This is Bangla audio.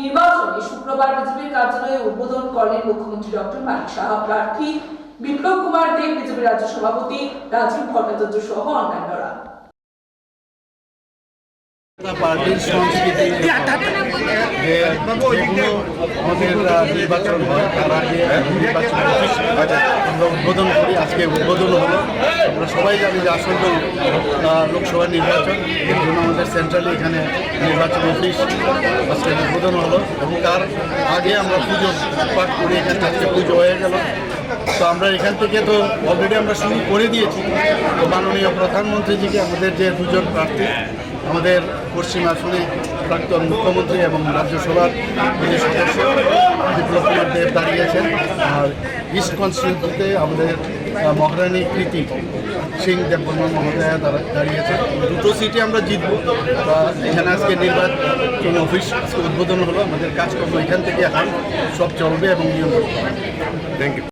নির্বাচনে শুক্রবার বিজেপির কার্যালয়ে উদ্বোধন করলেন মুখ্যমন্ত্রী ডক্টর মানিক সাহা প্রার্থী বিপ্লব কুমার দেব বিজেপি রাজ্য সভাপতি রাজীব ভট্টাচার্য সহ অন্যান্যরা। পার্টির সংস্কৃতি যে আমাদের নির্বাচন হয়, তার আগে নির্বাচন আমরা উদ্বোধন করি, আজকে উদ্বোধন হলো। আমরা সবাই জানি যে আসন্ন লোকসভা নির্বাচন এর জন্য আমাদের সেন্ট্রালি এখানে নির্বাচন অফিস আজকে উদ্বোধন হলো এবং তার আগে আমরা পুজো পাঠ করি এখানে আজকে পুজো হয়ে গেল। তো আমরা এখান থেকে তো অলরেডি আমরা শুরু করে দিয়েছি। তো মাননীয় প্রধানমন্ত্রীজিকে আমাদের যে দুজন প্রার্থী, আমাদের পশ্চিম আসনে প্রাক্তন মুখ্যমন্ত্রী এবং রাজ্যসভার সদস্য বিপ্লব কুমার দেব দাঁড়িয়েছেন আর ইস্ট কনস্টিটিউন্সিতে আমাদের মহারানী কৃতি সিং দেববর্মা মহোদয়া দাঁড়া- দাঁড়িয়েছেন। দুটো সিটে আমরা জিতবো। এখানে আজকে নির্বাচন অফিস উদ্বোধন হলো। আমাদের কাজকর্ম এখান থেকে এখন সব চলবে এবং নিয়ম থ্যাংক ইউ